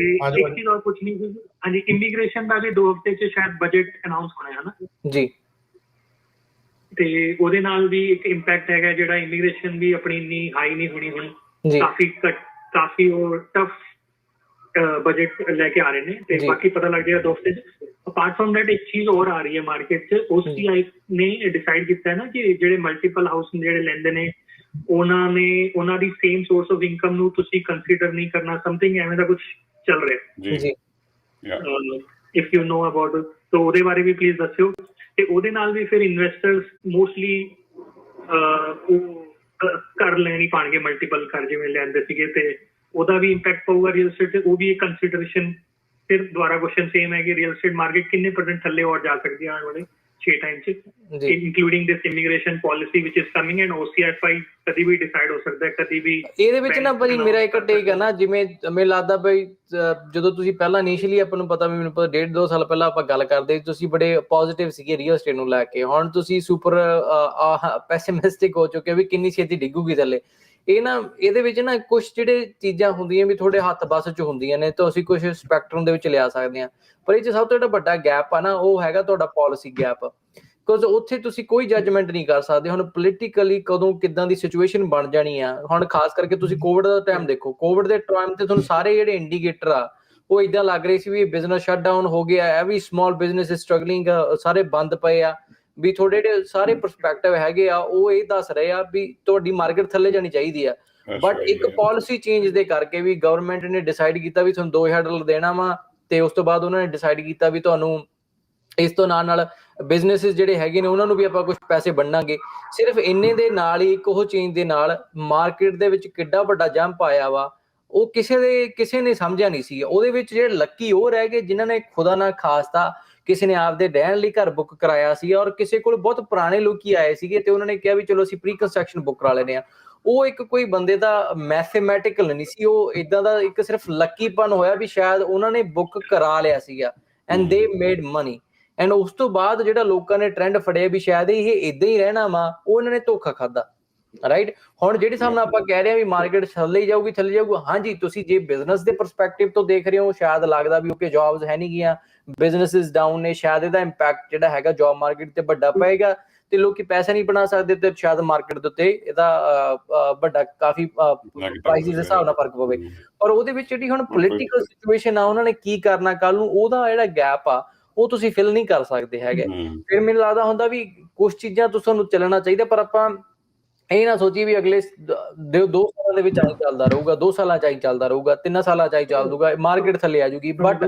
ਤੇ ਇੱਕ। ਚੀਜ਼ ਹੋਰ ਪੁੱਛਣੀ ਸੀ। ਹਾਂਜੀ ਇਮੀਗ੍ਰੇਸ਼ਨ ਦਾ ਵੀ 2 ਹਫ਼ਤੇ ਚ ਸ਼ਾਇਦ ਬਜਟ ਅਨਾਉਂਸ ਹੋਣਾ ਹੈ ਨਾ ਜੀ। ਤੇ ਉਹਦੇ ਨਾਲ ਵੀ ਇੱਕ ਇੰਪੈਕਟ ਹੈਗਾ ਜਿਹੜਾ ਇਮੀਗ੍ਰੇਸ਼ਨ ਵੀ ਆਪਣੀ ਇੰਨੀ ਹਾਈ ਨਹੀਂ ਹੋਣੀ ਹੁਣ। ਜੀ। ਕਾਫੀ ਕਾਫੀ ਉਹ ਟਫ ਬਜਟ ਲੈ ਕੇ ਆ ਰਹੇ ਨੇ। ਤੇ। ਬਾਕੀ ਪਤਾ ਲੱਗ ਜਾਏਗਾ ਦੋ ਹਫ਼ਤੇ ਚ। ਅਪਾਰਟ ਫਰਮ ਦੈਟ ਇੱਕ ਚੀਜ਼ ਹੋਰ ਆ ਰਹੀ ਹੈ ਮਾਰਕੀਟ 'ਚ। OCI ਨੇ ਡਿਸਾਈਡ ਕੀਤਾ ਹੈ ਨਾ ਕਿ ਜਿਹੜੇ ਮਲਟੀਪਲ ਹਾਊਸ ਜਿਹੜੇ ਲੈਂਦੇ ਨੇ ਉਹਨਾਂ ਨੇ ਉਹਨਾਂ ਦੀ ਸੇਮ ਸੋਰਸ ਆਫ ਇਨਕਮ ਨੂੰ ਤੁਸੀਂ ਕੰਸੀਡਰ ਨਹੀਂ ਕਰਨਾ ਸਮਥਿੰਗ ਐਵੇਂ ਦਾ ਕੁਝ ਚੱਲ ਰਿਹਾ। ਜੀ। ਜੀ। ਯਾ ਇਫ ਯੂ ਨੋ ਅਬਾਊਟ ਤਾਂ ਉਹਦੇ ਬਾਰੇ ਵੀ ਪਲੀਜ਼ ਦੱਸਿਓ। ਤੇ ਉਹਦੇ ਨਾਲ ਵੀ ਫਿਰ ਇਨਵੈਸਟਰਸ ਮੋਸਟਲੀ ਉਹ ਕਰ ਲੈਣੀ ਪਾਣਗੇ ਮਲਟੀਪਲ ਕਰ ਜਿਵੇਂ ਲੈਂਦੇ ਸੀਗੇ ਤੇ ਉਹਦਾ ਵੀ ਇੰਪੈਕਟ ਪਊਗਾ ਰੀਅਲ ਸਟੇਟ ਤੇ ਉਹ ਵੀ ਇੱਕ ਕੰਸੀਡਰੇਸ਼ਨ ਫਿਰ ਦੁਬਾਰਾ ਕੁਐਸਚਨ ਸੇਮ ਹੈ ਕਿ ਰੀਅਲ ਸਟੇਟ ਮਾਰਕੀਟ ਕਿੰਨੇ ਪਰਸੈਂਟ ਥੱਲੇ ਹੋਰ ਜਾ ਸਕਦੀ ਹੈ ਆਉਣ ਵਾਲੇ। 6 ਟਾਈਮ ਚ ਇਨਕਲੂਡਿੰਗ ਦਿਸ ਇਮੀਗ੍ਰੇਸ਼ਨ ਪਾਲਿਸੀ ਵਿਚ ਇਜ਼ ਕਮਿੰਗ ਐਂਡ OCFI ਕਦੀ ਵੀ ਡਿਸਾਈਡ ਹੋ ਸਕਦਾ ਹੈ ਕਦੀ ਵੀ ਇਹਦੇ ਵਿੱਚ ਨਾ ਭਾਜੀ ਮੇਰਾ ਇੱਕ ਟੇਕ ਹੈ। ਨਾ ਜਿਵੇਂ ਮੈਨੂੰ ਲੱਗਦਾ ਅਹ, ਜਦੋਂ ਤੁਸੀਂ ਪਹਿਲਾਂ ਇਨੀਸ਼ੀਅਲੀ ਆਪਾਂ ਨੂੰ ਪਤਾ ਵੀ ਮੈਨੂੰ ਪਤਾ ਡੇਢ ਦੋ ਸਾਲ ਪਹਿਲਾਂ ਆਪਾਂ ਗੱਲ ਕਰਦੇ ਤੁਸੀਂ ਬੜੇ ਪੋਜ਼ਿਟਿਵ ਸੀਗੇ ਰੀਅਲ ਸਟੇਟ ਨੂੰ ਲੈ ਕੇ। ਹੁਣ ਤੁਸੀਂ ਸੁਪਰ ਪੈਸਿਮਿਸਟਿਕ ਹੋ ਚੁੱਕੇ ਵੀ ਕਿੰਨੀ ਛੇਤੀ ਡਿੱਗੂਗੀ ਥੱਲੇ। ਇਹ ਨਾ, ਇਹਦੇ ਵਿੱਚ ਨਾ ਕੁਝ ਜਿਹੜੇ ਚੀਜ਼ਾਂ ਹੁੰਦੀਆਂ ਵੀ ਤੁਹਾਡੇ ਹੱਥ ਬਸ ਚ ਹੁੰਦੀਆਂ ਨੇ, ਤਾਂ ਅਸੀਂ ਕੁਝ ਸਪੈਕਟਰਮ ਦੇ ਵਿੱਚ ਲਿਆ ਸਕਦੇ ਹਾਂ। ਪਰ ਇਹ ਚ ਸਭ ਤੋਂ ਜਿਹੜਾ ਵੱਡਾ ਗੈਪ ਆ ਨਾ, ਉਹ ਹੈਗਾ ਤੁਹਾਡਾ ਪਾਲਿਸੀ ਗੈਪ ਕਿਉਂਕਿ ਉੱਥੇ ਤੁਸੀਂ ਕੋਈ ਜੱਜਮੈਂਟ ਨਹੀਂ ਕਰ ਸਕਦੇ। ਹੁਣ ਪੋਲੀਟੀਕਲੀ ਕਦੋਂ ਕਿਦਾਂ ਦੀ ਸਿਚੁਏਸ਼ਨ ਬਣ ਜਾਣੀ ਆ। ਹੁਣ ਖਾਸ ਕਰਕੇ ਤੁਸੀਂ ਕੋਵਿਡ ਦਾ ਟਾਈਮ ਦੇਖੋ। ਕੋਵਿਡ ਦੇ ਟਾਈਮ ਤੇ ਤੁਹਾਨੂੰ ਸਾਰੇ ਜਿਹੜੇ ਇੰਡੀਕੇਟਰ ਆ, ਉਹ ਇਦਾਂ ਲੱਗ ਰਹੇ ਸੀ ਵੀ ਬਿਜ਼ਨਸ ਸ਼ਟਡਾਊਨ ਹੋ ਗਿਆ every small business is struggling ਸਾਰੇ ਬੰਦ ਪਏ ਆ। ਵੀ ਤੁਹਾਡੇ ਜਿਹੜੇ ਸਾਰੇ ਪਰਸਪੈਕਟਿਵ ਹੈਗੇ ਆ ਉਹ ਇਹ ਦੱਸ ਰਹੇ ਆ ਵੀ ਤੁਹਾਡੀ ਮਾਰਕੀਟ ਥੱਲੇ ਜਾਣੀ ਚਾਹੀਦੀ ਆ। ਬਟ ਇੱਕ ਪਾਲਿਸੀ ਚੇਂਜ ਦੇ ਕਰਕੇ ਵੀ ਗਵਰਨਮੈਂਟ ਨੇ ਡਿਸਾਈਡ ਕੀਤਾ ਵੀ ਤੁਹਾਨੂੰ 2000 ਡਾਲਰ ਦੇਣਾ ਵਾ ਤੇ ਉਸ ਤੋਂ ਬਾਅਦ ਉਹਨਾਂ ਨੇ ਡਿਸਾਈਡ ਕੀਤਾ ਵੀ ਤੁਹਾਨੂੰ ਇਸ ਤੋਂ ਨਾਲ ਨਾਲ ਬਿਜ਼ਨੈਸਸ ਜਿਹੜੇ ਹੈਗੇ ਨੇ ਉਹਨਾਂ ਨੂੰ ਵੀ ਆਪਾਂ ਕੁਝ ਪੈਸੇ ਵੰਡਾਂਗੇ। ਸਿਰਫ ਇੰਨੇ ਦੇ ਨਾਲ ਹੀ ਇੱਕ ਉਹ ਚੇਂਜ ਦੇ ਨਾਲ ਮਾਰਕੀਟ ਦੇ ਵਿੱਚ ਕਿੱਡਾ ਵੱਡਾ ਜੰਪ ਆਇਆ ਵਾ ਉਹ ਕਿਸੇ ਦੇ ਕਿਸੇ ਨੇ ਸਮਝਿਆ ਨਹੀਂ ਸੀ। ਉਹਦੇ ਵਿੱਚ ਜਿਹੜੇ ਲੱਕੀ ਉਹ ਰਹਿ ਗਏ ਜਿਨ੍ਹਾਂ ਨੇ ਖੁਦਾ ਨਾ ਖਾਸਤਾ ਕਿਸੇ ਨੇ ਆਪਦੇ ਰਹਿਣ ਲਈ ਘਰ ਬੁੱਕ ਕਰਾਇਆ ਸੀ ਔਰ ਕਿਸੇ ਕੋਲ ਬਹੁਤ ਪੁਰਾਣੇ ਲੋਕੀ ਆਏ ਸੀਗੇ ਤੇ ਉਹਨਾਂ ਨੇ ਕਿਹਾ ਵੀ ਚਲੋ ਅਸੀਂ ਪ੍ਰੀ ਕੰਸਟਰਕਸ਼ਨ ਬੁੱਕ ਕਰਾ ਲੈਨੇ ਆ ਉਹ ਇੱਕ ਕੋਈ ਬੰਦੇ ਦਾ ਮੈਥਮੈਟਿਕਲ ਨਹੀਂ ਸੀ ਉਹ ਇਦਾਂ ਦਾ ਇੱਕ ਸਿਰਫ ਲੱਕੀਪਨ ਹੋਇਆ ਵੀ ਸ਼ਾਇਦ ਉਹਨਾਂ ਨੇ ਬੁੱਕ ਕਰਾ ਲਿਆ ਸੀਗਾ ਐਂਡ ਦੇ ਮੇਡ ਮਨੀ ਐਂਡ ਉਸ ਤੋਂ ਬਾਅਦ ਜਿਹੜਾ ਲੋਕਾਂ ਨੇ ਟ੍ਰੈਂਡ ਫੜਿਆ ਵੀ ਸ਼ਾਇਦ ਇਹ ਇਦਾਂ ਹੀ ਰਹਿਣਾ ਵਾ ਉਹ ਉਹਨਾਂ ਨੇ ਧੋਖਾ ਖਾਦਾ ਰਾਈਟ ਹੁਣ ਜਿਹੜੇ ਸਾਹਮਣੇ ਆਪਾਂ ਕਹਿ ਰਹੇ ਆ ਵੀ ਮਾਰਕੀਟ ਥੱਲੇ ਹੀ ਜਾਊਗੀ ਥੱਲੇ ਜਾਊਗਾ ਹਾਂਜੀ ਤੁਸੀਂ ਜੇ ਬਿਜ਼ਨਸ ਦੇ ਪਰਸਪੈਕਟਿਵ ਤੋਂ ਦੇਖ ਰਹੇ ਹੋ ਸ਼ਾਇਦ ਲੱਗਦਾ ਵੀ ਓਕੇ ਜੌਬਸ ਹੈ ਨਹੀਂ ਗੀਆਂ ਬਿਜ਼ਨੈਸਸ ਡਾਊਨ ਨੇ ਸ਼ਾਇਦ ਇਹਦਾ ਇੰਪੈਕਟ ਜਿਹੜਾ ਹੈਗਾ ਜੌਬ ਮਾਰਕੀਟ ਤੇ ਵੱਡਾ ਪਏਗਾ ਤੇ ਲੋਕੀ ਪੈਸਾ ਨਹੀਂ ਬਣਾ ਸਕਦੇ ਤੇ ਸ਼ਾਇਦ ਮਾਰਕੀਟ ਦੇ ਉੱਤੇ ਇਹਦਾ ਵੱਡਾ ਕਾਫੀ ਪ੍ਰਾਈਸਿਸ ਦੇ ਹਿਸਾਬ ਨਾਲ ਫ਼ਰਕ ਪਵੇ। ਪਰ ਉਹਦੇ ਵਿੱਚ ਜਿਹੜੀ ਹੁਣ ਪੋਲੀਟੀਕਲ ਸਿਚੁਏਸ਼ਨ ਆ ਉਹਨਾਂ ਨੇ ਕੀ ਕਰਨਾ ਕੱਲ ਨੂੰ ਉਹਦਾ ਜਿਹੜਾ ਗੈਪ ਆ ਉਹ ਤੁਸੀਂ ਫਿਲ ਨਹੀਂ ਕਰ ਸਕਦੇ ਹੈਗੇ। ਫਿਰ ਮੈਨੂੰ ਲੱਗਦਾ ਹੁੰਦਾ ਵੀ ਕੁਝ ਚੀਜ਼ਾਂ ਤੋਂ ਤੁਹਾਨੂੰ ਚੱਲਣਾ ਚਾਹੀਦਾ ਪਰ ਆਪਾਂ ਇਹ ਨਾ ਸੋਚੀ ਵੀ ਅਗਲੇ ਸ- ਦ- ਦੋ ਸਾਲਾਂ ਦੇ ਵਿੱਚ ਆਈ ਚੱਲਦਾ ਰਹੂਗਾ ਦੋ ਸਾਲਾਂ ਚ ਆਈ ਚੱਲਦਾ ਰਹੂਗਾ ਤਿੰਨ ਸਾਲਾਂ ਚ ਆਈ ਚੱਲ ਦੂਗਾ ਮਾਰਕੀਟ ਥੱਲੇ ਆ ਜੂਗੀ ਬਟ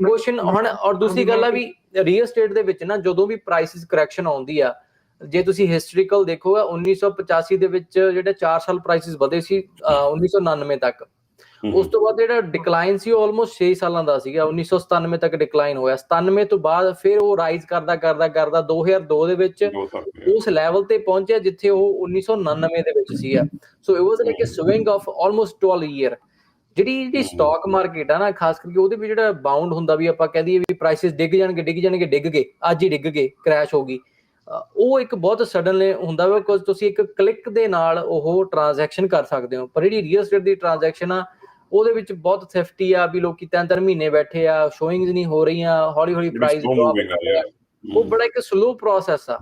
ਕੁਐਸਚਨ ਹੁਣ ਔਰ ਦੂਸਰੀ ਗੱਲ ਆ ਵੀ ਰੀਅਲ ਸਟੇਟ ਦੇ ਵਿੱਚ ਨਾ ਜਦੋਂ ਵੀ ਪ੍ਰਾਈਸਿਸ ਕਰੈਕਸ਼ਨ ਆਉਂਦੀ ਆ ਜੇ ਤੁਸੀਂ ਹਿਸਟੋਰੀਕਲ ਦੇਖੋਗੇ 1985 ਦੇ ਵਿੱਚ ਜਿਹੜੇ 4 ਸਾਲ ਪ੍ਰਾਈਸਿਸ ਵਧੇ ਸੀ ਅਹ 1999 ਤੱਕ। ਉਸ ਤੋਂ ਬਾਅਦ ਜਿਹੜਾ ਡਿਕਲਾਈਨ ਸੀ ਉਹ ਆਲਮੋਸਟ 6 ਸਾਲਾਂ ਦਾ ਸੀਗਾ। 1997 ਤੱਕ ਡਿਕਲਾਈਨ ਹੋਇਆ। 97 ਤੋਂ ਬਾਅਦ ਫਿਰ ਉਹ ਰਾਈਜ਼ ਕਰਦਾ ਕਰਦਾ ਕਰਦਾ 2002 ਦੇ ਵਿੱਚ ਉਸ ਲੈਵਲ ਤੇ ਪਹੁੰਚਿਆ ਜਿੱਥੇ ਉਹ 1999 ਦੇ ਵਿੱਚ ਸੀਗਾ। So it was like a swing of almost 12 year ਜਿਹੜੀ ਜਿਹੜੀ ਸਟਾਕ ਮਾਰਕੀਟ ਆ ਨਾ ਖਾਸ ਕਰਕੇ ਉਹਦੇ ਵਿੱਚ ਜਿਹੜਾ ਬਾਉਂਡ ਹੁੰਦਾ ਵੀ ਆਪਾਂ ਕਹਦੇ ਵੀ ਪ੍ਰਾਈਸਿਸ ਡਿੱਗ ਜਾਣਗੇ ਡਿੱਗ ਜਾਣਗੇ ਡਿੱਗ ਗਏ। ਅੱਜ ਹੀ ਡਿੱਗ ਗਏ ਕ੍ਰੈਸ਼ ਹੋ ਗਈ। ਉਹ ਇੱਕ ਬਹੁਤ ਸਡਨਲੀ ਹੁੰਦਾ ਵਾ ਬਿਕੋਜ਼ ਤੁਸੀਂ ਇੱਕ ਕਲਿੱਕ ਦੇ ਨਾਲ ਉਹ ਟ੍ਰਾਂਜੈਕਸ਼ਨ ਕਰ ਸਕਦੇ ਹੋ। ਪਰ ਜਿਹੜੀ ਰੀਅਲ ਸਟੇਟ ਦੀ ਟ੍ਰਾਂਜੈਕਸ਼ਨ ਆ ਉਹਦੇ ਵਿੱਚ ਬਹੁਤ ਥਿਫਟੀ ਆ ਵੀ ਲੋਕੀ ਤਿੰਨ ਤਿੰਨ ਮਹੀਨੇ ਬੈਠੇ ਆ ਸ਼ੋਇੰਗਸ ਨਹੀਂ ਹੋ ਰਹੀਆਂ ਹੌਲੀ ਹੌਲੀ ਪ੍ਰਾਈਸ ਉਹ ਬੜਾ ਇੱਕ ਸਲੋ ਪ੍ਰੋਸੈਸ ਆ।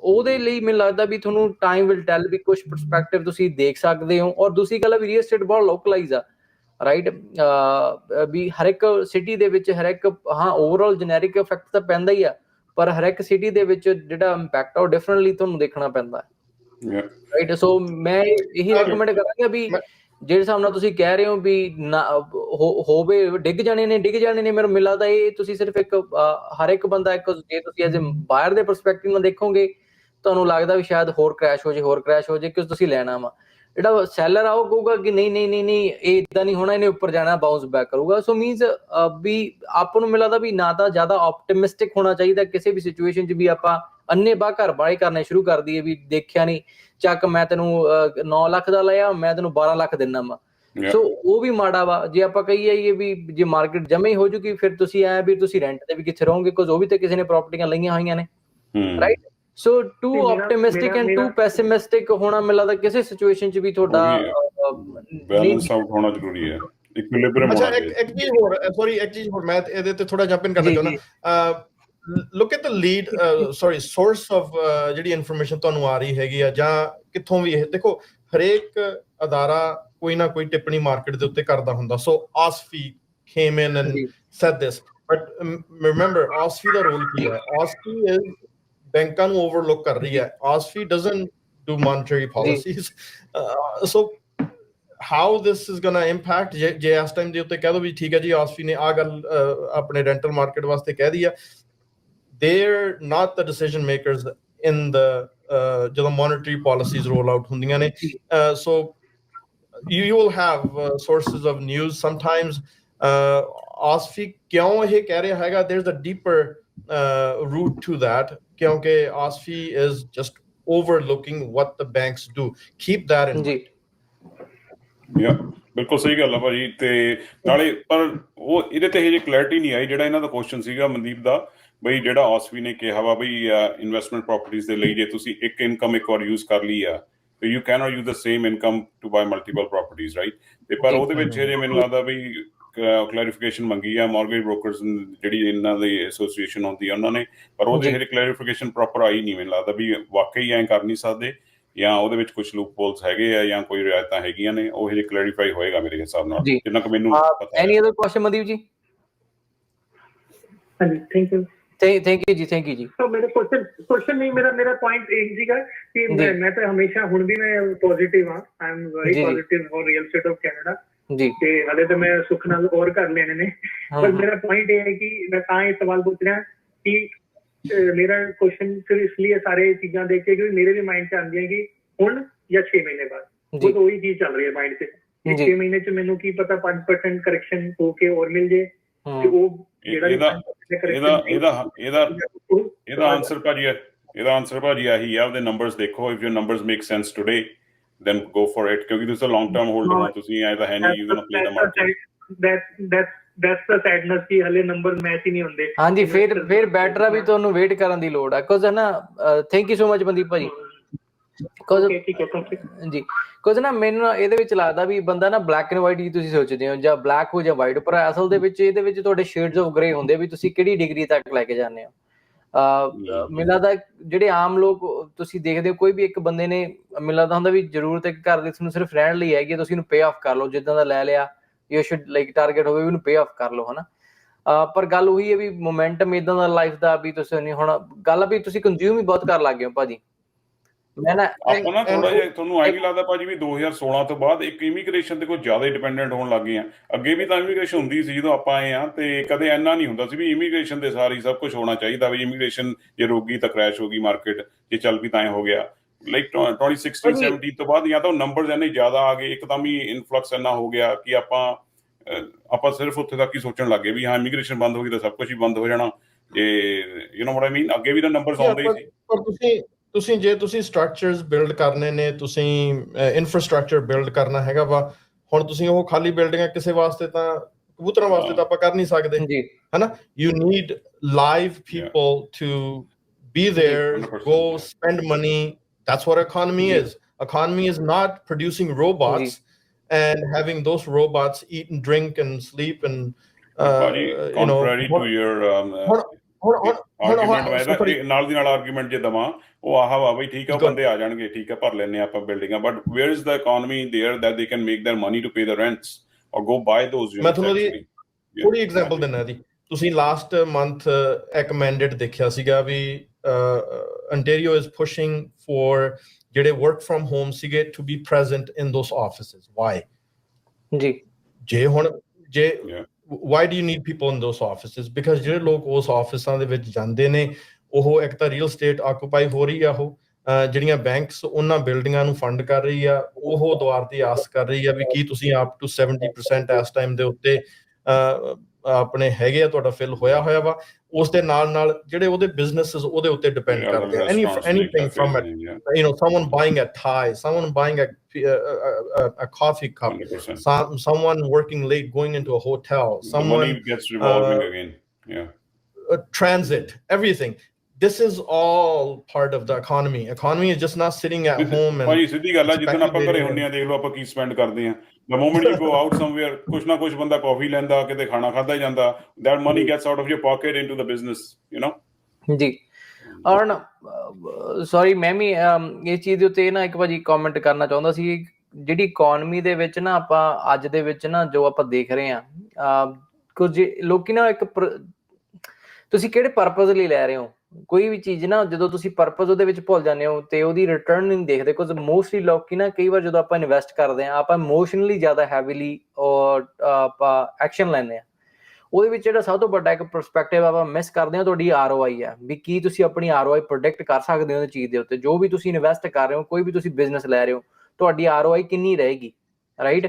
ਉਹਦੇ ਲਈ ਮੈਨੂੰ ਲੱਗਦਾ ਵੀ ਤੁਹਾਨੂੰ ਟਾਈਮ ਵਿਲ ਟੈਲ ਵੀ ਕੁਝ ਪਰਸਪੈਕਟਿਵ ਤੁਸੀਂ ਦੇਖ ਸਕਦੇ ਹੋ। ਔਰ ਦੂਸਰੀ ਗੱਲ ਆ ਵੀ ਰੀਅਲ ਸਟੇਟ ਬਹੁਤ ਲੋਕਲਾਈਜ਼ ਆ ਰਾਈਟ ਵੀ ਹਰ ਇੱਕ ਸਿਟੀ ਦੇ ਵਿੱਚ ਹਰ ਇੱਕ ਹਾਂ ਓਵਰਆਲ ਜੈਨਰਿਕ ਇਫੈਕਟ ਤਾਂ ਪੈਂਦਾ ਹੀ ਆ ਪਰ ਹਰ ਇੱਕ ਸਿਟੀ ਦੇ ਵਿੱਚ ਜਿਹੜਾ ਇੰਪੈਕਟ ਆ ਉਹ ਡਿਫਰੈਂਟਲੀ ਤੁਹਾਨੂੰ ਦੇਖਣਾ ਪੈਂਦਾ। ਹੈ ਰਾਈਟ ਸੋ ਮੈਂ ਇਹੀ ਰეკਮੈਂਡ ਕਰਾਂਗਾ ਵੀ ਜਿਹੜੇ ਹਿਸਾਬ ਨਾਲ ਤੁਸੀਂ ਕਹਿ ਰਹੇ ਹੋ ਵੀ ਹੋਵੇ, ਡਿੱਗ ਜਾਣੇ ਨੇ, ਡਿੱਗ ਜਾਣੇ ਨੇ ਮੈਨੂੰ ਮਿਲਦਾ ਇਹ ਤੁਸੀਂ ਸਿਰਫ ਇੱਕ ਹਰ ਇੱਕ ਬੰਦਾ ਇੱਕ, ਜੇ ਤੁਸੀਂ ਐਜ਼ ਬਾਇਰ ਦੇ ਪਰਸਪੈਕਟਿਵ ਨਾਲ ਦੇਖੋਗੇ, ਤੁਹਾਨੂੰ ਲੱਗਦਾ ਵੀ ਸ਼ਾਇਦ ਹੋਰ ਕ੍ਰੈਸ਼ ਹੋ ਜੇ, ਹੋਰ ਕ੍ਰੈਸ਼ ਹੋ ਜੇ, ਕਿਉਂਕਿ ਤੁਸੀਂ ਲੈਣਾ ਵਾ। ਜਿਹੜਾ ਸੈਲਰ ਆ, ਉਹ ਕਹੂਗਾ ਕਿ ਨਹੀਂ ਨਹੀਂ ਨਹੀਂ ਨਹੀਂ, ਇਹ ਇਦਾਂ ਨਹੀਂ ਹੋਣਾ, ਇਹਨੇ ਉੱਪਰ ਜਾਣਾ ਬਾਉਂਸ ਬੈਕ ਕਰੂਗਾ। ਸੋ ਮੀਨਸ ਵੀ ਆਪਾਂ ਨੂੰ ਮਿਲਦਾ ਵੀ ਨਾ ਤਾਂ ਜ਼ਿਆਦਾ ਆਪਟਿਮਿਸਟਿਕ ਹੋਣਾ ਚਾਹੀਦਾ, ਕਿਸੇ ਵੀ ਸਿਚੁਏਸ਼ਨ 'ਚ ਵੀ ਆਪਾਂ ਅੰਨੇ ਬਾ ਘਰ ਬਾਈ ਕਰਨੇ ਸ਼ੁਰੂ ਕਰ ਦਈਏ ਵੀ ਦੇਖਿਆ ਨਹੀਂ ਚੱਕ ਮੈਂ ਤੈਨੂੰ 9 ਲੱਖ ਦਾ ਲਿਆ ਮੈਂ ਤੈਨੂੰ 12 ਲੱਖ ਦਿੰਨਾ ਵਾ। ਸੋ ਉਹ ਵੀ ਮਾੜਾ ਵਾ। ਜੇ ਆਪਾਂ ਕਹੀਏ ਵੀ ਜੇ ਮਾਰਕੀਟ ਜਮੇ ਹੀ ਹੋ ਜੂਗੀ ਫਿਰ ਤੁਸੀਂ ਐ ਵੀ ਤੁਸੀਂ ਰੈਂਟ ਤੇ ਵੀ ਕਿੱਥੇ ਰਹੋਗੇ ਕਿਉਂਕਿ ਉਹ ਵੀ ਤੇ ਕਿਸੇ ਨੇ ਪ੍ਰਾਪਰਟੀਆਂ ਲਈਆਂ ਹੋਈਆਂ ਨੇ। Right so too optimistic and too pessimistic ਹੋਣਾ ਮੈਨੂੰ ਲੱਗਦਾ ਕਿਸੇ ਸਿਚੁਏਸ਼ਨ 'ਚ ਵੀ ਤੁਹਾਡਾ ਬੈਲੈਂਸ ਆਊਟ ਹੋਣਾ ਜ਼ਰੂਰੀ ਹੈ। ਇਕੁਇਲਿਬ੍ਰੀਅਮ ਅੱਛਾ ਹੋਣਾ ਇੱਕ ਚਾਹੀਦਾ। ਇੱਕ ਚੀਜ਼ ਹੋਰ ਸੌਰੀ ਇੱਕ ਚੀਜ਼ ਹੋਰ ਮੈਂ ਇਹਦੇ ਤੇ ਥੋੜਾ ਜੰਪ ਇਨ ਕਰਨਾ ਚਾਹੁੰਦਾ। Look at the lead sorry source of ਜਿਹੜੀ ਇਨਫੋਰਮੇਸ਼ਨ ਤੁਹਾਨੂੰ ਆ ਰਹੀ ਹੈਗੀ ਆ ਜਾਂ ਕਿੱਥੋਂ ਵੀ ਇਹ ਦੇਖੋ ਹਰੇਕ ਅਦਾਰਾ ਕੋਈ ਨਾ ਕੋਈ ਟਿੱਪਣੀ ਮਾਰਕੀਟ ਦੇ ਉੱਤੇ ਕਰਦਾ ਹੁੰਦਾ। ਸੋ ਆਸਫੀ and ਜੀ said this but um, remember OSFI the role ਕੀ ਹੈ? ਆਸਫੀ is ਬੈਂਕਾਂ ਨੂੰ ਓਵਰਲੁੱਕ ਕਰ ਰਹੀ ਹੈ। ਆਸਫੀ monetary policies uh, so how this is going to impact ਜੇ ਇਸ ਟਾਈਮ ਦੇ ਉੱਤੇ ਕਹਿ ਦੋ ਵੀ ਠੀਕ ਹੈ ਜੀ ਆਸਫੀ ਨੇ ਆ ਗੱਲ ਆਪਣੇ ਰੈਂਟਲ ਮਾਰਕੀਟ ਵਾਸਤੇ ਕਹਿ ਦੀ ਆ। they're not the decision makers in the uh, ਜਦੋਂ monetary policies roll out ਹੁੰਦੀਆਂ ਨੇ uh, so you, you will have uh, sources of news sometimes uh, ਆਸਫੀ ਕਿਉਂ ਇਹ ਕਹਿ ਰਿਹਾ ਹੈਗਾ there's a deeper uh, root to that ਕਿਉਂਕਿ ਆਸਫੀ is just overlooking what the banks do keep that in ਜੀ ਯਾ ਬਿਲਕੁਲ ਸਹੀ ਗੱਲ ਆ ਭਾਜੀ ਤੇ ਨਾਲੇ ਪਰ ਉਹ ਇਹਦੇ ਤੇ ਹਜੇ ਕਲੈਰਿਟੀ ਨਹੀਂ ਆਈ ਜਿਹੜਾ ਇਹਨਾਂ ਦਾ ਕੁਐਸਚਨ ਸੀਗਾ ਮਨਦੀਪ ਦਾ ਬਈ ਜਿਹੜਾ ਆਸਵੀ ਨੇ ਕਿਹਾ ਵਾ ਬਈ ਇਨਵੈਸਟਮੈਂਟ ਪ੍ਰਾਪਰਟੀਆਂ ਦੇ ਲਈ ਜੇ ਤੁਸੀਂ ਇੱਕ ਇਨਕਮ ਇੱਕ ਵਾਰ ਯੂਜ਼ ਕਰ ਲਈ ਆ ਤੇ you can not use the same income to buy multiple ਪ੍ਰਾਪਰਟੀਆਂ right ਤੇ ਪਰ। ਉਹਦੇ ਵਿੱਚ ਹਜੇ ਮੈਨੂੰ ਲੱਗਦਾ ਬਈ ਕਲੈਰੀਫਿਕੇਸ਼ਨ ਮੰਗੀ ਆ ਮਾਰਗੇਜ ਬ੍ਰੋਕਰਸ ਜਿਹੜੀ ਇਹਨਾਂ ਦੀ ਐਸੋਸੀਏਸ਼ਨ ਹੁੰਦੀ ਆ ਉਹਨਾਂ ਨੇ ਪਰ ਉਹਦੇ। ਹਜੇ ਕਲੈਰੀਫਿਕੇਸ਼ਨ ਪ੍ਰੋਪਰ ਆਈ ਨਹੀਂ ਮੈਨੂੰ ਲੱਗਦਾ ਵੀ ਵਾਕਈ ਐਂ ਕਰ ਨਹੀਂ ਸਕਦੇ ਜਾਂ ਉਹਦੇ ਵਿੱਚ ਕੁਝ ਲੂਪ ਹੋਲਸ ਹੈਗੇ ਆ ਜਾਂ ਕੋਈ ਰਿਆਇਤਾਂ ਹੈਗੀਆਂ ਨੇ ਉਹ ਹਜੇ ਕਲੈਰੀਫਾਈ ਹੋਏਗਾ ਮੇਰੇ ਹਿਸਾਬ ਨਾਲ। ਜਿੰਨਾ ਕਿ ਮੈਨੂੰ ਪਤਾ ਹੈ। Any other question Mandeep ji? ਹਾਂਜੀ ਥੈਂਕ ਯੂ ਥੈਂਕ ਯੂ ਜੀ ਥੈਂਕ ਯੂ ਜੀ। ਤਾਂ ਮੇਰਾ ਕੁਐਸਚਨ ਕੁਐਸਚਨ ਨਹੀਂ ਮੇਰਾ ਮੇਰਾ ਪੁਆਇੰਟ ਇਹ ਸੀਗਾ ਕਿ। ਮੈਂ ਮੈਂ ਤਾਂ ਹਮੇਸ਼ਾ ਹੁਣ ਵੀ ਮੈਂ ਪੋਜ਼ਿਟਿਵ ਹਾਂ। I am very. Positive for real estate of Canada ਜੀ। ਤੇ ਹਲੇ ਤਾਂ ਮੈਂ ਸੁਖ ਨਾਲ ਹੋਰ ਕਰ ਲੈਣੇ ਨੇ। ਪਰ। ਮੇਰਾ ਪੁਆਇੰਟ ਇਹ ਹੈ ਕਿ ਮੈਂ ਤਾਂ ਇਹ ਸਵਾਲ ਪੁੱਛ ਰਿਹਾ ਕਿ ਮੇਰਾ ਕੁਐਸਚਨ ਸਿਰਫ ਇਸ ਲਈ ਹੈ ਸਾਰੇ ਚੀਜ਼ਾਂ ਦੇਖ ਕੇ ਕਿ ਮੇਰੇ ਵੀ ਮਾਈਂਡ 'ਚ ਆਉਂਦੀਆਂ ਕਿ ਹੁਣ ਜਾਂ 6 ਮਹੀਨੇ ਬਾਅਦ। ਉਹ ਉਹੀ ਚੀਜ਼ ਚੱਲ ਰਹੀ ਹੈ ਮਾਈਂਡ 'ਚ। ਕਿ ਜੀ। 6 ਮਹੀਨੇ 'ਚ ਮੈਨੂੰ ਕੀ ਪਤਾ 5% ਕਰੈਕਸ਼ਨ ਹੋ ਕੇ ਹੋਰ ਮਿਲ ਜੇ ਤੇ ਉਹ ਜਿਹੜਾ ਇਹਦਾ 5% correction ਇਹਦਾ ਇਹਦਾ ਇਹਦਾ ਆਨਸਰ ਭਾਜੀ ਹੈ ਇਹਦਾ ਆਨਸਰ ਭਾਜੀ ਆਹੀ ਆ ਉਹਦੇ ਨੰਬਰਸ ਦੇਖੋ। If your numbers make sense today then go for it ਕਿਉਂਕਿ ਤੁਸੀਂ ਲੌਂਗ ਟਰਮ ਹੋਲਡਰ ਹੋ ਤੁਸੀਂ ਐ ਤਾਂ ਹੈ ਨਹੀਂ you gonna play the market that that's that's the sadness ਕਿ ਹਲੇ ਨੰਬਰ ਮੈਚ ਹੀ ਨਹੀਂ ਹੁੰਦੇ ਹਾਂਜੀ ਫਿਰ ਫਿਰ ਬੈਟਰ ਆ ਵੀ ਤੁਹਾਨੂੰ ਵੇਟ ਕਰਨ ਦੀ ਲੋੜ ਆ ਕੁਝ ਹੈ ਨਾ thank you so much Mandeep ਭਾਜੀ Okay, ਠੀਕ ਹੈ ਥੈਂਕ ਯੂ ਜੀ ਕੁਝ ਨਾ ਮੈਨੂੰ ਇਹਦੇ ਵਿੱਚ ਲੱਗਦਾ ਵੀ ਬੰਦਾ ਨਾ ਬਲੈਕ ਐਂਡ ਵਾਈਟ ਹੀ ਤੁਸੀਂ ਸੋਚਦੇ ਹੋ ਜਾਂ ਬਲੈਕ ਹੋ ਜਾਂ ਵਾਈਟ ਪਰ ਅਸਲ ਦੇ ਵਿੱਚ ਇਹਦੇ ਵਿੱਚ ਤੁਹਾਡੇ ਸ਼ੇਡਸ ਆਫ ਗ੍ਰੇ ਹੁੰਦੇ ਵੀ ਤੁਸੀਂ ਕਿਹੜੀ ਡਿਗਰੀ ਤੱਕ ਲੈ ਕੇ ਜਾਂਦੇ ਹੋ ਅ ਮੈਨੂੰ ਲੱਗਦਾ ਜਿਹੜੇ ਆਮ ਲੋਕ ਤੁਸੀਂ ਦੇਖਦੇ ਹੋ ਕੋਈ ਵੀ ਇੱਕ ਬੰਦੇ ਨੇ ਮੈਨੂੰ ਲੱਗਦਾ ਹੁੰਦਾ ਵੀ ਜ਼ਰੂਰਤ ਇੱਕ ਘਰ ਦੇ ਤੁਹਾਨੂੰ ਸਿਰਫ ਰਹਿਣ ਲਈ ਹੈਗੀ ਹੈ, ਤੁਸੀਂ ਇਹਨੂੰ ਪੇ ਆਫ ਕਰ ਲਓ ਜਿੱਦਾਂ ਦਾ ਲੈ ਲਿਆ ਯੂ ਸ਼ੁਡ ਲਾਈਕ ਟਾਰਗੇਟ ਹੋਵੇ ਉਹਨੂੰ ਪੇ ਆਫ ਕਰ ਲਓ ਹਨਾ। ਪਰ ਗੱਲ ਉਹੀ ਹੈ ਵੀ ਮੋਮੈਂਟਮ ਇਦਾਂ ਦਾ ਲਾਈਫ ਦਾ ਵੀ ਤੁਸੀਂ ਨਹੀਂ ਹੁਣ ਗੱਲ ਵੀ ਤੁਸੀਂ ਕੰਜ਼ਿਊਮ ਹੀ ਬਹੁਤ ਕਰਨ ਲੱਗ ਗਏ ਹੋ ਭਾਜੀ। ਮੈਂ ਨਾ ਆਪਾਂ ਨਾ ਥੋੜਾ ਜਿਹਾ ਤੁਹਾਨੂੰ ਐ ਵੀ ਲੱਗਦਾ ਭਾਜੀ ਵੀ 2016 ਤੋਂ ਬਾਅਦ ਇੱਕ ਇਮੀਗ੍ਰੇਸ਼ਨ ਤੇ ਕੋਈ ਜ਼ਿਆਦਾ ਡਿਪੈਂਡੈਂਟ ਹੋਣ ਲੱਗ ਗਏ ਆ ਅੱਗੇ ਵੀ ਤਾਂ ਇਮੀਗ੍ਰੇਸ਼ਨ ਹੁੰਦੀ ਸੀ ਜਦੋਂ ਆਪਾਂ ਆਏ ਆ ਤੇ ਕਦੇ ਇੰਨਾ ਨਹੀਂ ਹੁੰਦਾ ਸੀ ਵੀ ਇਮੀਗ੍ਰੇਸ਼ਨ ਦੇ ਸਾਰੀ ਸਭ ਕੁਝ ਹੋਣਾ ਚਾਹੀਦਾ ਵੀ ਇਮੀਗ੍ਰੇਸ਼ਨ ਜੇ ਰੋਗੀ ਤਾਂ ਕ੍ਰੈਸ਼ ਹੋ ਗਈ ਮਾਰਕੀਟ ਜੇ ਚੱਲ ਵੀ ਤਾਂ ਹੋ ਗਿਆ। ਲਾਈਕ 2016 ਭਾਜੀ- 17 ਤੋਂ ਬਾਅਦ ਜਾਂ ਤਾਂ ਨੰਬਰਸ ਇੰਨੇ ਜ਼ਿਆਦਾ ਆ ਗਏ ਇੱਕਦਮ ਹੀ ਇਨਫਲਕਸ ਇੰਨਾ ਹੋ ਗਿਆ ਕਿ ਆਪਾਂ ਆਪਾਂ ਸਿਰਫ ਉੱਥੇ ਤੱਕ ਹੀ ਸੋਚਣ ਲੱਗੇ ਵੀ ਹਾਂ ਇਮੀਗ੍ਰੇਸ਼ਨ ਬੰਦ ਹੋ ਗਈ ਤਾਂ ਸਭ ਕੁਝ ਹੀ ਬੰਦ ਹੋ ਜਾਣਾ। ਜੇ ਯੂ نو ਵਾਟ ਆਈ ਮੀਨ ਅੱਗੇ ਵੀ ਤਾਂ ਨੰਬਰਸ ਆਉਂਦੇ ਹੀ ਸੀ। ਪਰ ਤੁਸੀਂ ਤੁਸੀਂ ਜੇ ਤੁਸੀਂ ਸਟਰਕਚਰਸ ਬਿਲਡ ਕਰਨੇ ਨੇ ਤੁਸੀਂ ਇਨਫਰਾਸਟ੍ਰਕਚਰ ਬਿਲਡ ਕਰਨਾ ਹੈਗਾ ਵਾ ਹੁਣ ਤੁਸੀਂ ਉਹ ਖਾਲੀ ਬਿਲਡਿੰਗਾਂ ਕਿਸੇ ਵਾਸਤੇ ਤਾਂ ਕਬੂਤਰਾਂ ਵਾਸਤੇ ਤਾਂ ਆਪਾਂ ਕਰ ਨਹੀਂ ਸਕਦੇ। ਜੀ। ਹਨਾ? You need live people to be there 100%, go yeah. spend money that's what economy Yeah. is economy is not producing robots and having those robots eat and drink and sleep and uh, ਭਾਜੀ you know contrary to your um, ਹੁਣ ਹੁਣ ਹੁਣ ਹੁਣ argument ਮੈਂ sorry. ਇਹਦਾ ਨਾਲ ਦੀ ਨਾਲ ਆਰਗੂਮੈਂਟ ਜੇ ਦਵਾਂ ਉਹ ਆਹ ਵਾ ਬਈ ਠੀਕ ਆ ਉਹ Go. ਬੰਦੇ ਆ ਜਾਣਗੇ ਠੀਕ ਆ ਭਰ ਲੈਣੇ ਆਪਾਂ ਬਿਲਡਿੰਗਾਂ but where is the economy there that they can make their money to pay the rents or go buy those units ਮੈਂ ਤੁਹਾਨੂੰ ਇਹਦੀ actually. Yeah. ਥੋੜੀ ਐਗਜ਼ਾਮਪਲ ਦਿੰਨਾ ਦੀ ਤੁਸੀਂ ਲਾਸਟ ਮੰਥ ਇੱਕ ਮੈਂਡੇਟ ਦੇਖਿਆ ਸੀਗਾ ਵੀ ਅੰਟੈਰੀਓ ਇਜ਼ ਪੁਸ਼ਿੰਗ ਫॉर ਜਿਹੜੇ ਵਰਕ ਫਰਮ ਹੋਮ ਸੀਗੇ to be present in those offices why ਜੀ ਜੇ ਹੁਣ ਜੇ Yeah. why do you need people in those offices? Because ਜਿਹੜੇ ਲੋਕ ਉਸ ਆਫਿਸਾਂ ਦੇ ਵਿੱਚ ਜਾਂਦੇ ਨੇ ਉਹ ਇੱਕ ਤਾਂ ਰੀਅਲ ਸਟੇਟ ਆਕੂਪਾਈ ਹੋ ਰਹੀ ਆ ਉਹ ਅਹ ਜਿਹੜੀਆਂ ਬੈਂਕਸ ਉਹਨਾਂ ਬਿਲਡਿੰਗਾਂ ਨੂੰ ਫੰਡ ਕਰ ਰਹੀ ਆ ਉਹ ਦੁਆਰ ਦੀ ਆਸ ਕਰ ਰਹੀ ਆ ਵੀ ਕੀ ਤੁਸੀਂ ਅਪ ਟੂ 70% ਇਸ ਟਾਈਮ ਦੇ ਉੱਤੇ ਅਹ, ਆਪਣੇ ਹੈਗੇ ਆ ਤੁਹਾਡਾ ਫਿਲ ਹੋਇਆ ਹੋਇਆ ਵਾ ਉਸ ਦੇ ਨਾਲ ਨਾਲ ਜਿਹੜੇ ਉਹਦੇ ਬਿਜ਼ਨੈਸਸ ਉਹਦੇ ਉੱਤੇ ਡਿਪੈਂਡ Yeah, ਕਰਦੇ ਆ any restaurants, anything cafes, from yeah, you know someone buying a tie someone buying a a, a, a coffee cup 100%. some, someone working late going into a hotel, The someone money gets revolving uh, again. Yeah. uh, transit, everything. This is all part of the economy. Economy is just not sitting at ਸਿੱਧੀ- home and ਭਾਜੀ ਸਿੱਧੀ ਗੱਲ ਆ ਜਿੱਦਣ ਆਪਾਂ ਘਰੇ speculating. ਹੁੰਨੇ ਆ ਦੇਖ ਲਓ ਆਪਾਂ ਕੀ ਸਪੈਂਡ ਕਰਦੇ ਆ the moment you go out somewhere ਕੁਛ ਨਾ ਕੁਛ ਬੰਦਾ ਕਾਫੀ ਲੈਂਦਾ ਕਿਤੇ ਖਾਣਾ ਖਾਦਾ ਜਾਂਦਾ that money gets out of your pocket into the business you know? ਜੀ ਔਰ ਸੌਰੀ ਮੈਂ ਵੀ ਇਹ ਚੀਜ਼ ਦੇ ਉੱਤੇ ਨਾ ਇੱਕ ਭਾਜੀ ਕਮੈਂਟ ਕਰਨਾ ਚਾਹੁੰਦਾ ਸੀ ਜਿਹੜੀ ਇਕਨੋਮੀ ਦੇ ਵਿੱਚ ਨਾ ਆਪਾਂ ਅੱਜ ਦੇ ਵਿੱਚ ਨਾ ਜੋ ਆਪਾਂ ਦੇਖ ਰਹੇ ਆ ਕੁਝ ਲੋਕੀ ਨਾ ਇੱਕ ਤੁਸੀਂ ਕਿਹੜੇ ਪਰਪਸ ਲਈ ਲੈ ਰਹੇ ਹੋ ਕੋਈ ਵੀ ਚੀਜ਼ ਨਾ, ਜਦੋਂ ਤੁਸੀਂ ਪਰਪਸ ਉਹਦੇ ਵਿੱਚ ਭੁੱਲ ਜਾਂਦੇ ਹੋ ਤੇ ਉਹਦੀ ਰਿਟਰਨ ਨਹੀਂ ਦੇਖਦੇ ਕੁਝ ਮੋਸਟਲੀ ਲੋਕੀ ਨਾ ਕਈ ਵਾਰ ਜਦੋਂ ਆਪਾਂ ਇਨਵੈਸਟ ਕਰਦੇ ਆ ਆਪਾਂ ਇਮੋਸ਼ਨਲੀ ਜ਼ਿਆਦਾ ਹੈਵੀਲੀ ਔਰ ਆਪਾਂ ਐਕਸ਼ਨ ਲੈਂਦੇ ਆ ਉਹਦੇ ਵਿੱਚ ਜਿਹੜਾ ਸਭ ਤੋਂ ਵੱਡਾ ਇੱਕ ਪਰਸਪੈਕਟਿਵ ਆਪਾਂ ਮਿਸ ਕਰਦੇ ਹਾਂ, ਤੁਹਾਡੀ ਆਰਓਆਈ ਆ, ਵੀ ਕੀ ਤੁਸੀਂ ਆਪਣੀ ਆਰਓਆਈ ਪ੍ਰੋਡਕਟ ਕਰ ਸਕਦੇ ਹੋ ਉਹ ਚੀਜ਼ ਦੇ ਉੱਤੇ। ਜੋ ਵੀ ਤੁਸੀਂ ਇਨਵੈਸਟ ਕਰ ਰਹੇ ਹੋ, ਕੋਈ ਵੀ ਤੁਸੀਂ ਬਿਜ਼ਨਸ ਲੈ ਰਹੇ ਹੋ, ਤੁਹਾਡੀ ਆਰਓਆਈ ਕਿੰਨੀ ਰਹੇਗੀ ਰਾਈਟ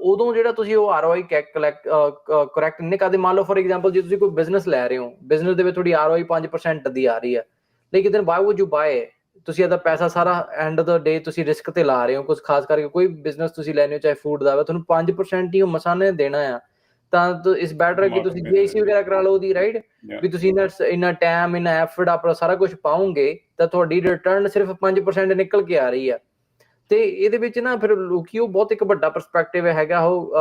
ਉਦੋਂ ਜਿਹੜਾ ਤੁਸੀਂ ਉਹ ਆਰਓਆਈ ਕਰੈਕਟ ਨਹੀਂ ਕਰਦੇ ਮੰਨ ਲਓ ਫੋਰ ਐਗਜ਼ਾਮਪਲ ਜੇ ਤੁਸੀਂ ਕੋਈ ਬਿਜ਼ਨਸ ਲੈ ਰਹੇ ਹੋ ਬਿਜ਼ਨਸ ਦੇ ਵਿੱਚ ਤੁਹਾਡੀ ਆਰਓਆਈ 5% ਦੀ ਆ ਰਹੀ ਹੈ ਲੇਕਿਨ then why would you buy ਤੁਸੀਂ ਇਹਦਾ ਪੈਸਾ ਸਾਰਾ ਐਂਡ ਆਫ ਦਾ ਡੇ ਤੁਸੀਂ ਰਿਸਕ ਤੇ ਲਾ ਰਹੇ ਹੋ ਕੁਝ ਖਾਸ ਕਰਕੇ ਕੋਈ ਬਿਜ਼ਨਸ ਤੁਸੀਂ ਲੈਣੇ ਹੋ ਚਾਹੇ ਫੂਡ ਦਾ ਵਾ ਤੁਹਾਨੂੰ 5% ਹੀ ਉਹ ਮਸਾਨੇ ਦੇਣਾ ਆ। ਤਾਂ ਇਸ ਬੈਟਰ ਕਿ ਤੁਸੀਂ ਜੀਆਈਸੀ ਵਗੈਰਾ ਕਰਾ ਲਓ ਉਹਦੀ ਰਾਈਟ. ਵੀ ਤੁਸੀਂ ਇਨਾ ਇਨਾ ਟਾਈਮ ਇਨਾ ਐਫਰਟ ਆਪਣਾ ਸਾਰਾ ਕੁਝ ਪਾਉਂਗੇ ਤਾਂ ਤੁਹਾਡੀ ਰਿਟਰਨ ਸਿਰਫ 5% ਨਿਕਲ ਕੇ ਆ ਰਹੀ ਆ ਤੇ ਇਹਦੇ ਵਿੱਚ ਨਾ ਫਿਰ ਲੋਕੀ ਉਹ ਬਹੁਤ ਇੱਕ ਵੱਡਾ ਪਰਸਪੈਕਟਿਵ ਹੈਗਾ ਉਹ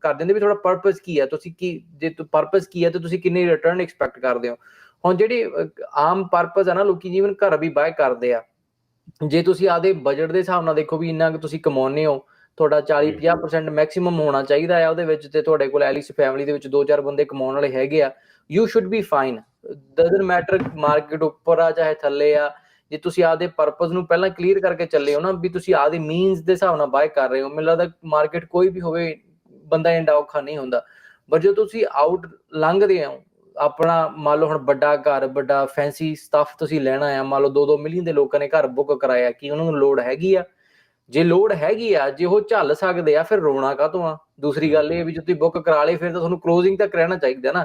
ਕਰ ਦਿੰਦੇ ਵੀ ਤੁਹਾਡਾ ਪਰਪਸ ਕੀ ਹੈ ਤੁਸੀਂ ਕੀ ਜੇ ਪਰਪਸ ਕੀ ਹੈ ਤੇ ਤੁਸੀਂ ਕਿੰਨੀ ਰਿਟਰਨ ਐਕਸਪੈਕਟ ਕਰਦੇ ਹੋ। ਹੁਣ ਜਿਹੜੀ ਆਮ ਪਰਪਸ ਹੈ ਨਾ ਲੋਕੀ ਜੀਵਨ ਘਰ ਵੀ ਬਾਏ ਕਰਦੇ ਆ। ਜੇ ਤੁਸੀਂ ਆਦੇ ਬਜਟ ਦੇ ਹਿਸਾਬ ਨਾਲ ਦੇਖੋ ਵੀ ਇੰਨਾ ਕਿ ਤੁਸੀਂ ਕਮਾਉਂਦੇ ਹੋ ਤੁਹਾਡਾ 40 50% ਮੈਕਸਿਮਮ ਹੋਣਾ ਚਾਹੀਦਾ ਹੈ ਉਹਦੇ ਵਿੱਚ ਤੇ ਤੁਹਾਡੇ ਕੋਲ ਐਲੀਸ ਫੈਮਿਲੀ ਦੇ ਵਿੱਚ ਦੋ ਚਾਰ ਬੰਦੇ ਕਮਾਉਣ ਵਾਲੇ ਹੈਗੇ ਆ you should be fine doesn't matter market ਉੱਪਰ ਆ ਚਾਹੇ ਥੱਲੇ ਆ ਜੇ ਤੁਸੀਂ ਆਦੇ ਪਰਪਸ ਨੂੰ ਪਹਿਲਾਂ ਕਲੀਅਰ ਕਰਕੇ ਚੱਲੇ ਹੋ ਨਾ ਵੀ ਤੁਸੀਂ ਆਦੇ ਮੀਨਸ ਦੇ ਹਿਸਾਬ ਨਾਲ ਬਾਏ ਕਰ ਰਹੇ ਹੋ, ਮੈਨੂੰ ਲੱਗਦਾ ਮਾਰਕੀਟ ਕੋਈ ਵੀ ਹੋਵੇ, ਬੰਦਾ ਇੰਡਾ ਔਖਾ ਨਹੀਂ ਹੁੰਦਾ। ਪਰ ਜੇ ਤੁਸੀਂ ਆਊਟ ਲੰਘਦੇ ਹੋ, ਆਪਣਾ ਮੰਨ ਲਓ ਹੁਣ ਵੱਡਾ ਘਰ, ਵੱਡਾ ਫੈਂਸੀ ਸਟੱਫ ਤੁਸੀਂ ਲੈਣਾ ਆ, ਮੰਨ ਲਓ 2-2 ਮਿਲੀਅਨ ਦੇ ਲੋਕਾਂ ਨੇ ਘਰ ਬੁੱਕ ਕਰਾਇਆ, ਕਿ ਉਹਨਾਂ ਨੂੰ ਲੋੜ ਹੈਗੀ ਆ? ਜੇ ਲੋੜ ਹੈਗੀ ਆ, ਜੇ ਉਹ ਝੱਲ ਸਕਦੇ ਆ, ਫਿਰ ਰੋਣਾ ਕਾਹਤੋਂ ਆ? ਦੂਸਰੀ ਗੱਲ ਇਹ ਵੀ ਜੇ ਤੁਸੀਂ ਬੁੱਕ ਕਰਾ ਲਈ ਫਿਰ ਤਾਂ ਤੁਹਾਨੂੰ ਕਲੋਜ਼ਿੰਗ ਤੱਕ ਰਹਿਣਾ ਚਾਹੀਦਾ ਨਾ।